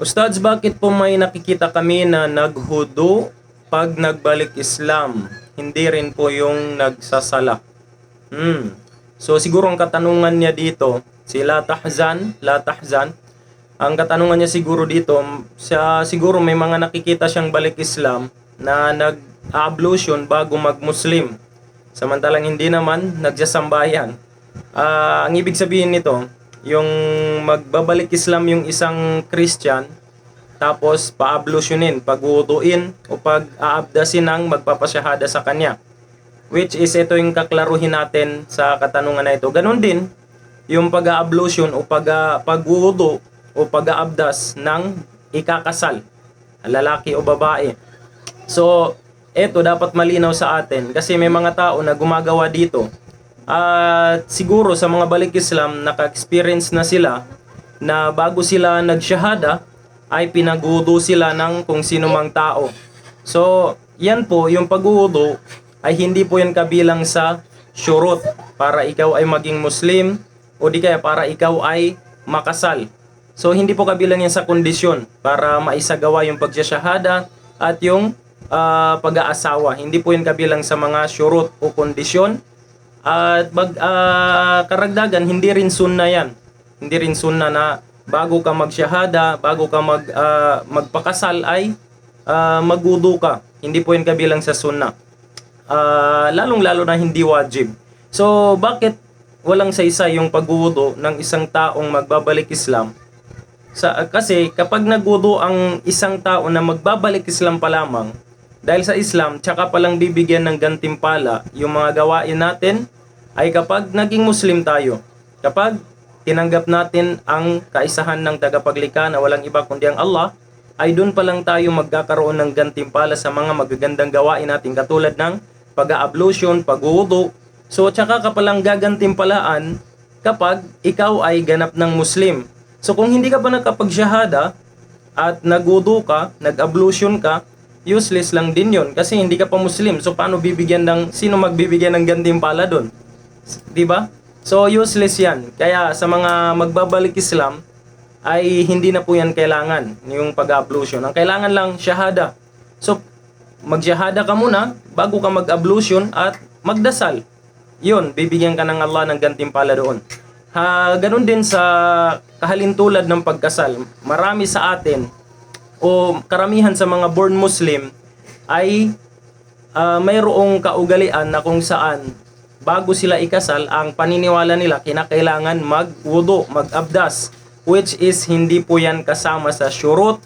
Ustads, bakit po may nakikita kami na naghudo pag nagbalik Islam? Hindi rin po yung nagsasala. Hmm. So siguro ang katanungan niya dito, si La Tahzan, La Tahzan, ang katanungan niya siguro dito, siya siguro may mga nakikita siyang balik Islam na nag-ablution bago mag-Muslim. Samantalang hindi naman nagsasambayan. Ah, ang ibig sabihin nito, yung magbabalik Islam yung isang Christian, tapos pa-ablutionin, pag-uuduin o pag-aabdasin ng magpapasyahada sa kanya. Which is ito yung kaklaruhin natin sa katanungan na ito. Ganon din, yung pag-ablution o pag pag-uudo o pag-aabdas ng ikakasal, lalaki o babae. So, eto dapat malinaw sa atin kasi may mga tao na gumagawa dito. At siguro sa mga balik Islam, naka-experience na sila na bago sila nagsyahada, ay pinagudo sila ng kung sino mang tao. So, yan po, yung pag-uudo ay hindi po yan kabilang sa syurot para ikaw ay maging Muslim o di kaya para ikaw ay makasal. So, hindi po kabilang yan sa kondisyon para maisagawa yung pagsasyahada at yung ah, pag-aasawa. Hindi po yan kabilang sa mga syurot o kondisyon. At mag, ah, karagdagan, hindi rin sunna yan. Hindi rin sunna na bago ka magsyahada, bago ka mag, ah, magpakasal ay ah, magudo ka. Hindi po yan kabilang sa sunna. Ah, lalong-lalo na hindi wajib. So, bakit walang saysay yung pag-uudo ng isang taong magbabalik Islam? Sa, kasi kapag nagudo ang isang tao na magbabalik Islam pa lamang, dahil sa Islam, tsaka palang bibigyan ng gantimpala yung mga gawain natin ay kapag naging Muslim tayo. Kapag tinanggap natin ang kaisahan ng tagapaglikha na walang iba kundi ang Allah, ay doon pa lang tayo magkakaroon ng gantimpala sa mga magagandang gawain natin katulad ng pag-ablution, pag-uudo. So, tsaka ka palang gagantimpalaan kapag ikaw ay ganap ng Muslim. So, kung hindi ka pa nakapagsyahada at nagudo ka, nag-ablution ka, useless lang din yon kasi hindi ka pa Muslim. So, paano bibigyan ng, sino magbibigyan ng gantimpala doon? Di ba? So, useless yan. Kaya sa mga magbabalik Islam, ay hindi na po yan kailangan, yung pag-ablution. Ang kailangan lang, syahada. So, magsyahada ka muna bago ka mag-ablution at magdasal. Yun, bibigyan ka ng Allah ng gantimpala doon. Ha, ganun din sa kahalintulad ng pagkasal. Marami sa atin o karamihan sa mga born Muslim ay ah, mayroong kaugalian na kung saan bago sila ikasal, ang paniniwala nila kinakailangan mag-wudu, mag-abdas, which is hindi po yan kasama sa syurut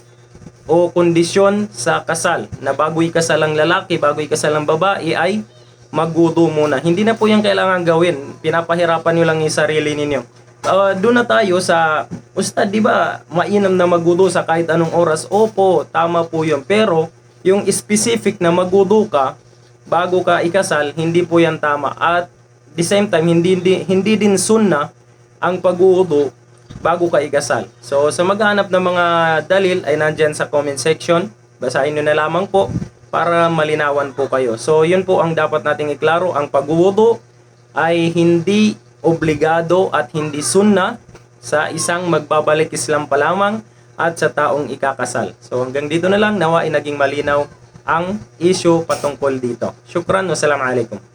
o kondisyon sa kasal na bago ikasal ang lalaki, bago ikasal ang babae ay magwudu muna. Hindi na po yan kailangan gawin. Pinapahirapan nyo lang yung sarili ninyo. Uh, doon na tayo sa Ustad, di ba, mainam na magwudu sa kahit anong oras? Opo, tama po yun. Pero, yung specific na magwudu ka, bago ka ikasal, hindi po yan tama. At the same time, hindi, hindi, hindi din sunna ang pag-uudo bago ka ikasal. So, sa maghanap ng mga dalil ay nandyan sa comment section. Basahin nyo na lamang po para malinawan po kayo. So, yun po ang dapat nating iklaro. Ang pag-uudo ay hindi obligado at hindi sunna sa isang magbabalik Islam pa lamang at sa taong ikakasal. So, hanggang dito na lang. Nawa ay naging malinaw ang issue patungkol dito. Shukran. Wassalamu alaikum.